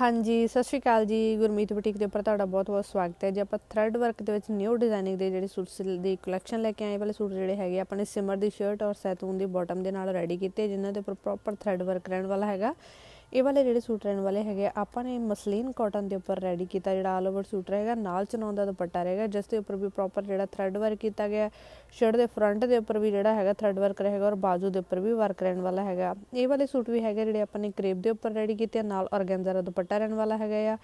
ਹਾਂਜੀ, ਸਤਿ ਸ਼੍ਰੀ ਅਕਾਲ ਜੀ। ਗੁਰਮੀਤ ਬੁਟੀਕ ਦੇ ਉੱਪਰ ਤੁਹਾਡਾ ਬਹੁਤ-ਬਹੁਤ ਸਵਾਗਤ ਹੈ। ਜੇ ਆਪਾਂ ਥਰੈਡ ਵਰਕ ਦੇ ਵਿੱਚ ਨਿਊ ਡਿਜ਼ਾਈਨਿੰਗ ਦੇ ਜਿਹੜੇ ਸੂਟ ਦੀ ਕਲੈਕਸ਼ਨ ਲੈ ਕੇ ਆਏ ਵਾਲੇ ਸੂਟ ਜਿਹੜੇ ਹੈਗੇ ਆਪਣੇ ਸਿਮਰ ਦੀ ਸ਼ਰਟ ਔਰ ਸੈਤੂਨ ਦੀ ਬਾਟਮ ਦੇ ਨਾਲ ਰੈਡੀ ਕੀਤੇ, ਜਿਨ੍ਹਾਂ ਦੇ ਉੱਪਰ ਪ੍ਰੋਪਰ ਥਰੈਡ ਵਰਕ ਰਹਿਣ ਵਾਲਾ ਹੈਗਾ। ਇਹ ਵਾਲੇ ਜਿਹੜੇ ਸੂਟ ਰਹਿਣ ਵਾਲੇ ਹੈਗੇ ਆਪਾਂ ਨੇ ਮਸਲੀਨ ਕਾਟਨ ਦੇ ਉੱਪਰ ਰੈਡੀ ਕੀਤਾ ਜਿਹੜਾ ਆਲ ਓਵਰ ਸੂਟ ਰਹੇਗਾ, ਨਾਲ ਚਨਾਉਣ ਦਾ ਦੁਪੱਟਾ ਰਹੇਗਾ, ਜਿਸ ਦੇ ਉੱਪਰ ਵੀ ਪ੍ਰੋਪਰ ਜਿਹੜਾ ਥ੍ਰੈਡ ਵਰਕ ਕੀਤਾ ਗਿਆ ਸ਼ਰਟ ਦੇ ਫਰੰਟ ਦੇ ਉੱਪਰ ਵੀ ਜਿਹੜਾ ਹੈਗਾ ਥਰੈਡ ਵਰਕ ਰਹੇਗਾ ਔਰ ਬਾਜੂ ਦੇ ਉੱਪਰ ਵੀ ਵਰਕ ਰਹਿਣ ਵਾਲਾ ਹੈਗਾ। ਇਹ ਵਾਲੇ ਸੂਟ ਵੀ ਹੈਗੇ ਜਿਹੜੇ ਆਪਾਂ ਨੇ ਕ੍ਰੇਪ ਦੇ ਉੱਪਰ ਰੈਡੀ ਕੀਤੇ ਨਾਲ ਔਰਗੈਂਜ਼ਾ ਦਾ ਦੁਪੱਟਾ ਰਹਿਣ ਵਾਲਾ ਹੈਗਾ ਆ।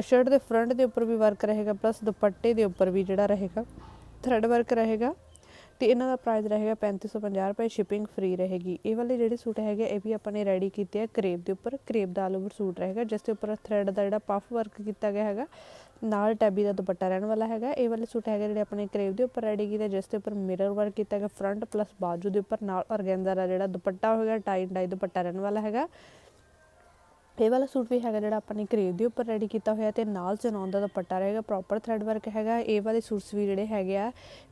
ਸ਼ਰਟ ਦੇ ਫਰੰਟ ਦੇ ਉੱਪਰ ਵੀ ਵਰਕ ਰਹੇਗਾ ਪਲੱਸ ਦੁਪੱਟੇ ਦੇ ਉੱਪਰ ਵੀ ਜਿਹੜਾ ਰਹੇਗਾ ਥਰੈਡ ਵਰਕ ਰਹੇਗਾ। ਤੇ ਇਹਨਾਂ ਦਾ ਪ੍ਰਾਈਸ ਰਹੇਗਾ 3550 ਰੁਪਏ ਸ਼ਿਪਿੰਗ ਫ੍ਰੀ ਰਹੇਗੀ। ਇਹ ਵਾਲੇ ਜਿਹੜੇ ਸੂਟ ਹੈਗੇ ਇਹ ਵੀ ਆਪਾਂ ਨੇ ਰੈਡੀ ਕੀਤੇ ਆ, ਕਰੇਪ ਦੇ ਉੱਪਰ, ਕਰੇਪ ਦਾ ਆਲ ਓਵਰ ਸੂਟ ਰਹੇਗਾ, ਜਿਸ ਦੇ ਉੱਪਰ ਥ੍ਰੈਡ ਦਾ ਜਿਹੜਾ ਪਫ ਵਰਕ ਕੀਤਾ ਗਿਆ ਹੈਗਾ, ਨਾਲ ਟੈਬੀ ਦਾ ਦੁਪੱਟਾ ਰਹਿਣ ਵਾਲਾ ਹੈਗਾ। ਇਹ ਵਾਲੇ ਸੂਟ ਹੈਗੇ ਜਿਹੜੇ ਆਪਣੇ ਕਰੇਪ ਦੇ ਉੱਪਰ ਰੈਡੀ ਕੀਤੇ, ਜਿਸ ਦੇ ਉੱਪਰ ਮਿਰਰ ਵਰਕ ਕੀਤਾ ਗਿਆ ਫਰੰਟ ਪਲੱਸ ਬਾਜੂ ਦੇ ਉੱਪਰ ਨਾਲ ਔਰਗੈਂਜ਼ਾ ਦਾ ਜਿਹੜਾ ਦੁਪੱਟਾ ਹੋਏਗਾ ਟਾਈ ਡਾਈ ਦੁਪੱਟਾ ਰਹਿਣ ਵਾਲਾ ਹੈਗਾ। ਇਹ ਵਾਲਾ ਸੂਟ ਵੀ ਹੈਗਾ ਜਿਹੜਾ ਆਪਾਂ ਨੇ ਕਰੇਪ ਦੇ ਉੱਪਰ ਰੈਡੀ ਕੀਤਾ ਹੋਇਆ ਤੇ ਨਾਲ ਚਨਾਉਣ ਦਾ ਦੁਪੱਟਾ ਰਹੇਗਾ ਪ੍ਰੋਪਰ ਥ੍ਰੈਡ ਵਰਕ ਹੈਗਾ। ਇਹ ਵਾਲੇ ਸੂਟਸ ਵੀ ਜਿਹੜੇ ਹੈਗੇ ਆ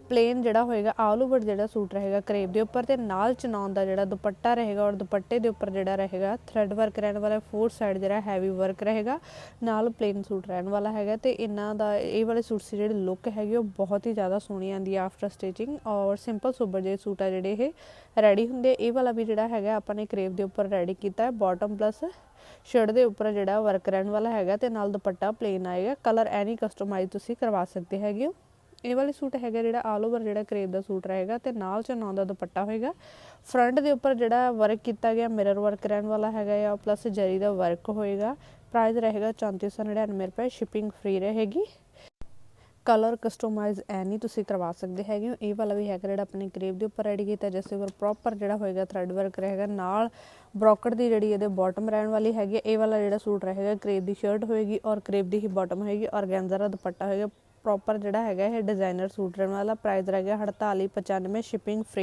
ਪਲੇਨ ਜਿਹੜਾ ਹੋਏਗਾ ਆਲ ਓਵਰ ਜਿਹੜਾ ਸੂਟ ਰਹੇਗਾ ਕਰੇਪ ਦੇ ਉੱਪਰ ਤੇ ਨਾਲ ਚਨਾਉਣ ਦਾ ਜਿਹੜਾ ਦੁਪੱਟਾ ਰਹੇਗਾ ਔਰ ਦੁਪੱਟੇ ਦੇ ਉੱਪਰ ਜਿਹੜਾ ਰਹੇਗਾ ਥ੍ਰੈਡ ਵਰਕ ਰਹਿਣ ਵਾਲਾ ਫੋਰ ਸਾਈਡ ਜਿਹੜਾ ਹੈਵੀ ਵਰਕ ਰਹੇਗਾ, ਨਾਲ ਪਲੇਨ ਸੂਟ ਰਹਿਣ ਵਾਲਾ ਹੈਗਾ ਤੇ ਇਹਨਾਂ ਦਾ ਇਹ ਵਾਲੇ ਸੂਟਸ ਦੀ ਜਿਹੜੀ ਲੁੱਕ ਹੈਗੀ ਉਹ ਬਹੁਤ ਹੀ ਜ਼ਿਆਦਾ ਸੋਹਣੀ ਆਂਦੀ ਆ ਆਫਟਰ ਸਟਿਚਿੰਗ ਔਰ ਸਿੰਪਲ ਸੁਬਰ ਜਿਹੇ ਸੂਟ ਆ ਜਿਹੜੇ ਇਹ ਰੈਡੀ ਹੁੰਦੇ ਇਹ ਵਾਲਾ ਵੀ ਜਿਹੜਾ ਹੈਗਾ ਆਪਾਂ ਨੇ ਕਰੇਪ ਦੇ ਉੱਪਰ ਰੈਡੀ ਕੀਤਾ ਹੈ ਬਾਟਮ ਪਲੱਸ ਸ਼ਰਟ ਦੇ ਉੱਪਰ ਜਿਹੜਾ ਵਰਕ ਰਹਿਣ ਵਾਲਾ ਹੈਗਾ ਤੇ ਨਾਲ ਦੁਪੱਟਾ ਪਲੇਨ ਆਏਗਾ। ਕਲਰ ਐਨੀ ਕਸਟਮਾਈਜ਼ ਤੁਸੀਂ ਕਰਵਾ ਸਕਦੇ ਹੈਗੇ ਹੋ। ਇਹ ਵਾਲੇ ਸੂਟ ਹੈਗਾ ਜਿਹੜਾ ਆਲ ਓਵਰ ਜਿਹੜਾ ਕਰੇਪ ਦਾ ਸੂਟ ਰਹੇਗਾ ਤੇ ਨਾਲ ਚਨਾਉ ਦਾ ਦੁਪੱਟਾ ਹੋਏਗਾ। ਫਰੰਟ ਦੇ ਉੱਪਰ ਜਿਹੜਾ ਵਰਕ ਕੀਤਾ ਗਿਆ ਮਿਰਰ ਵਰਕ ਰਹਿਣ ਵਾਲਾ ਹੈਗਾ ਆ ਪਲੱਸ ਜਰੀ ਦਾ ਵਰਕ ਹੋਏਗਾ। ਪ੍ਰਾਈਸ ਰਹੇਗਾ 3499 ਰੁਪਏ ਸ਼ਿਪਿੰਗ ਫ੍ਰੀ ਰਹੇਗੀ। ਕਲਰ ਕਸਟਮਾਈਜ਼ ਐ ਨਹੀਂ ਤੁਸੀਂ ਕਰਵਾ ਸਕਦੇ ਹੈਗੇ ਹੋ। ਇਹ ਵਾਲਾ ਵੀ ਹੈਗਾ ਜਿਹੜਾ ਆਪਣੇ ਕਰੇਬ ਦੇ ਉੱਪਰ ਰੈਡੀ ਕੀਤਾ, ਜਿਸ ਦੇ ਉੱਪਰ ਪ੍ਰੋਪਰ ਜਿਹੜਾ ਹੋਏਗਾ ਥਰੈਡ ਵਰਕ ਰਹੇਗਾ। ਨਾਲ ਬ੍ਰੋਕਟ ਦੀ ਜਿਹੜੀ ਇਹਦੇ ਬਾਟਮ ਰਹਿਣ ਵਾਲੀ ਹੈਗੀ ਇਹ ਵਾਲਾ ਜਿਹੜਾ ਸੂਟ ਰਹੇਗਾ ਕਰੇਬ ਦੀ ਸ਼ਰਟ ਹੋਏਗੀ ਔਰ ਕਰੇਬ ਦੀ ਹੀ ਬਾਟਮ ਹੋਏਗੀ ਔਰ ਗੈਂਜ਼ਾ ਦਾ ਦੁਪੱਟਾ ਹੋਏਗਾ। ਪ੍ਰੋਪਰ ਜਿਹੜਾ ਹੈਗਾ ਇਹ ਡਿਜ਼ਾਈਨਰ ਸੂਟ ਰਹਿਣ ਵਾਲਾ ਪ੍ਰਾਈਸ ਰਹਿ ਗਿਆ 4895 ਸ਼ਿਪਿੰਗ ਫ੍ਰੀ